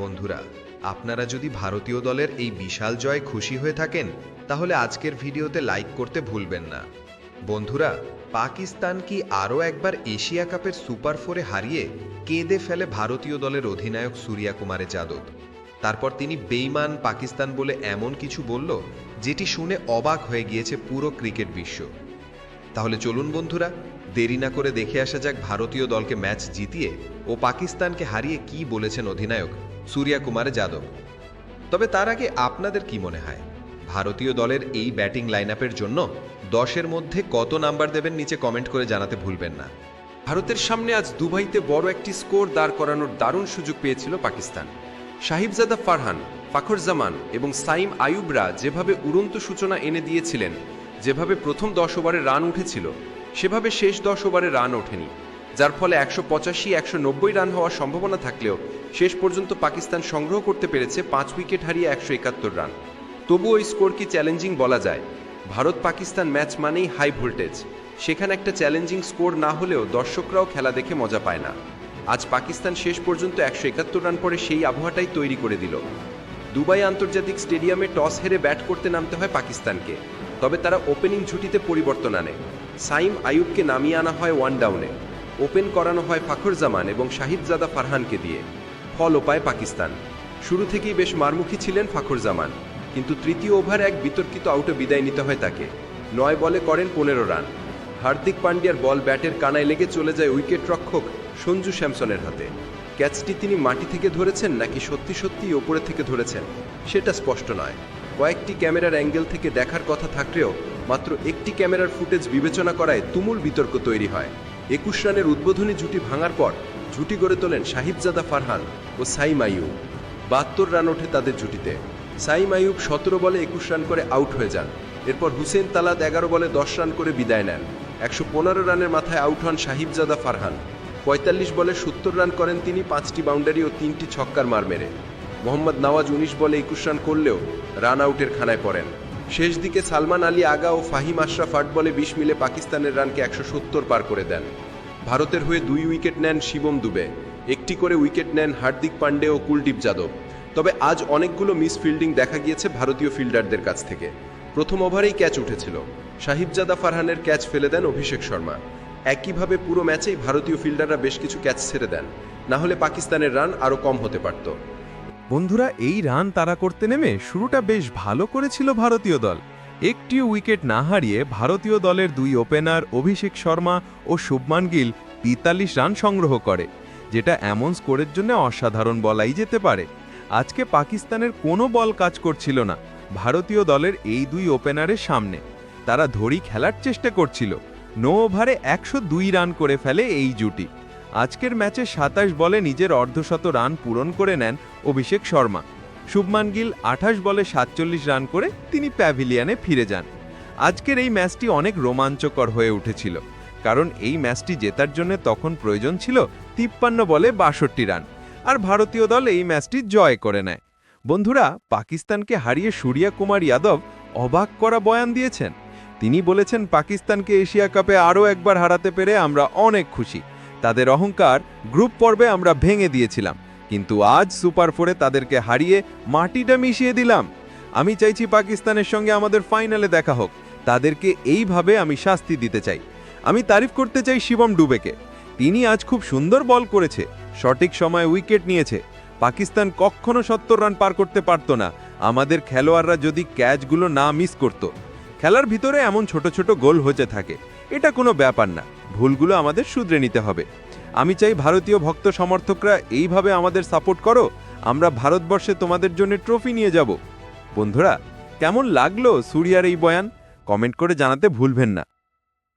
বন্ধুরা, আপনারা যদি ভারতীয় দলের এই বিশাল জয় খুশি হয়ে থাকেন, তাহলে আজকের ভিডিওতে লাইক করতে ভুলবেন না। বন্ধুরা, পাকিস্তান কি আরও একবার এশিয়া কাপের সুপার ফোরে হারিয়ে কেঁদে ফেলে ভারতীয় দলের অধিনায়ক সূর্যা কুমারে যাদব তারপর তিনি বেইমান পাকিস্তান বলে এমন কিছু বলল, যেটি শুনে অবাক হয়ে গিয়েছে পুরো ক্রিকেট বিশ্ব। তাহলে চলুন বন্ধুরা দেরি না করে দেখে আসা যাক ভারতীয় দলকে ম্যাচ জিতিয়ে ও পাকিস্তানকে হারিয়ে কি বলেছেন অধিনায়ক সূর্যা কুমার যাদব। তবে তার আগে আপনাদের কি মনে হয়? ভারতীয় দলের এই ব্যাটিং লাইনআপের জন্য দশের মধ্যে কত নাম্বার দেবেন নিচে কমেন্ট করে জানাতে ভুলবেন না। ভারতের সামনে আজ দুবাইতে বড় একটি স্কোর দাঁড় করানোর দারুণ সুযোগ পেয়েছিল পাকিস্তান। সাহিবজাদা ফারহান ফাখর জামান এবং সাইম আয়ুবরা যেভাবে উড়ন্ত সূচনা এনে দিয়েছিলেন, যেভাবে প্রথম দশ ওভারে রান উঠেছিল সেভাবে শেষ দশ ওভারে রান ওঠেনি, যার ফলে একশো পঁচাশি, একশো নব্বই রান হওয়ার সম্ভাবনা থাকলেও শেষ পর্যন্ত পাকিস্তান সংগ্রহ করতে পেরেছে পাঁচ উইকেট হারিয়ে একশো একাত্তর রান। তবু ওই স্কোর কি চ্যালেঞ্জিং বলা যায়? ভারত পাকিস্তান ম্যাচ মানেই হাই ভোল্টেজ। সেখানে একটা চ্যালেঞ্জিং স্কোর না হলেও দর্শকরাও খেলা দেখে মজা পায় না। আজ পাকিস্তান শেষ পর্যন্ত একশো একাত্তর রান পরে সেই আবহাওয়াটাই তৈরি করে দিল। দুবাই আন্তর্জাতিক স্টেডিয়ামে টস হেরে ব্যাট করতে নামতে হয় পাকিস্তানকে, তবে তারা ওপেনিং ঝুটিতে পরিবর্তন আনে। সাইম আয়ুবকে নামিয়ে আনা হয় ওয়ান ডাউনে। ওপেন করানো হয় ফাখর জামান এবং শাহিদজাদা ফারহানকে দিয়ে। ফল পায় পাকিস্তান। শুরু থেকেই বেশ মারমুখী ছিলেন ফাখর জামান কিন্তু তৃতীয় ওভারে এক বিতর্কিত আউটে বিদায় নিতে হয় তাকে। নয় বলে করেন পনেরো রান। হার্দিক পান্ডিয়ার বল ব্যাটের কানায় লেগে চলে যায় উইকেট রক্ষক সঞ্জু স্যামসনের হাতে। ক্যাচটি তিনি মাটি থেকে ধরেছেন নাকি সত্যি সত্যি ওপরে থেকে ধরেছেন, সেটা স্পষ্ট নয়। কয়েকটি ক্যামেরার অ্যাঙ্গেল থেকে দেখার কথা থাকলেও মাত্র একটি ক্যামেরার ফুটেজ বিবেচনা করায় তুমুল বিতর্ক তৈরি হয়। একুশ রানের উদ্বোধনী জুটি ভাঙার পর জুটি গড়ে তোলেন সাহিবজাদা ফারহান ও সাইম আইয়ুব। বাহাত্তর রান ওঠে তাদের জুটিতে। সাইম আইয়ুব সতেরো বলে একুশ রান করে আউট হয়ে যান। এরপর হুসেন তালাদ এগারো বলে দশ রান করে বিদায় নেন। একশো পনেরো রানের মাথায় আউট হন সাহিবজাদা ফারহান। পঁয়তাল্লিশ বলে সত্তর রান করেন তিনি পাঁচটি বাউন্ডারি ও তিনটি ছক্কার মার মেরে। মোহাম্মদ নওয়াজ উনিশ বলে একুশ রান করলেও রান আউটের খানায় পড়েন। শেষ দিকে সালমান আলী আগা ও ফাহিম আশরাফ আট বলে বিশ মিলে পাকিস্তানের রানকে একশো সত্তর পার করে দেন। ভারতের হয়ে দুই উইকেট নেন শিবম দুবে। একটি করে উইকেট নেন হার্দিক পান্ডে ও কুলদীপ যাদব। তবে আজ অনেকগুলো মিস ফিল্ডিং দেখা গিয়েছে ভারতীয় ফিল্ডারদের কাছ থেকে। প্রথম ওভারেই ক্যাচ উঠেছিল। সাহিবজাদা ফারহানের ক্যাচ ফেলে দেন অভিষেক শর্মা। একইভাবে পুরো ম্যাচেই ভারতীয় ফিল্ডাররা বেশ কিছু ক্যাচ ছেড়ে দেন। না হলে পাকিস্তানের রান আরও কম হতে পারত। বন্ধুরা, এই রান তাড়া করতে নেমে শুরুটা বেশ ভালো করেছিল ভারতীয় দল। একটি উইকেট না হারিয়ে ভারতীয় দলের দুই ওপেনার অভিষেক শর্মা ও শুভমান গিল তেতাল্লিশ রান সংগ্রহ করে, যেটা এমন স্কোরের জন্য অসাধারণ বলাই যেতে পারে। আজকে পাকিস্তানের কোনো বল কাজ করছিল না ভারতীয় দলের এই দুই ওপেনারের সামনে। তারা ধরি খেলার চেষ্টা করছিল। নো ওভারে একশো দুই রান করে ফেলে এই জুটি। আজকের ম্যাচে সাতাশ বলে নিজের অর্ধশত রান পূরণ করে নেন অভিষেক শর্মা। শুভমান গিল আঠাশ বলে সাতচল্লিশ রান করে তিনি প্যাভিলিয়নে ফিরে যান। আজকের এই ম্যাচটি অনেক রোমাঞ্চকর হয়ে উঠেছিল, কারণ এই ম্যাচটি জেতার জন্য তখন প্রয়োজন ছিল তিপ্পান্ন বলে বাষট্টি রান, আর ভারতীয় দল এই ম্যাচটি জয় করে নেয়। বন্ধুরা, পাকিস্তানকে হারিয়ে সূর্যা কুমার যাদব অবাক করা বয়ান দিয়েছেন। তিনি বলেছেন, পাকিস্তানকে এশিয়া কাপে আরও একবার হারাতে পেরে আমরা অনেক খুশি। তাদের অহংকার গ্রুপ পর্বে আমরা ভেঙে দিয়েছিলাম, কিন্তু আজ সুপার ফোরে তাদেরকে হারিয়ে মাটিটা মিশিয়ে দিলাম। আমি চাইছি পাকিস্তানের সঙ্গে আমাদের ফাইনালে দেখা হোক, তাদেরকে এইভাবে আমি শাস্তি দিতে চাই। আমি তারিফ করতে চাই শিবম ডুবেকে। তিনি আজ খুব সুন্দর বল করেছে, সঠিক সময়ে উইকেট নিয়েছে। পাকিস্তান কখনো সত্তর রান পার করতে পারত না। আমাদের খেলোয়াড়রা যদি ক্যাচগুলো না মিস করত খেলার ভিতরে এমন ছোট ছোট গোল হতে থাকে। এটা কোনো ব্যাপার না। ভুলগুলো আমাদের শুধরে নিতে হবে। আমি চাই ভারতীয় ভক্ত সমর্থকরা এইভাবে আমাদের সাপোর্ট করো, আমরা ভারতবর্ষে তোমাদের জন্য ট্রফি নিয়ে যাব। বন্ধুরা, কেমন লাগল সুরিয়ার এই বয়ান? কমেন্ট করে জানাতে ভুলবেন না।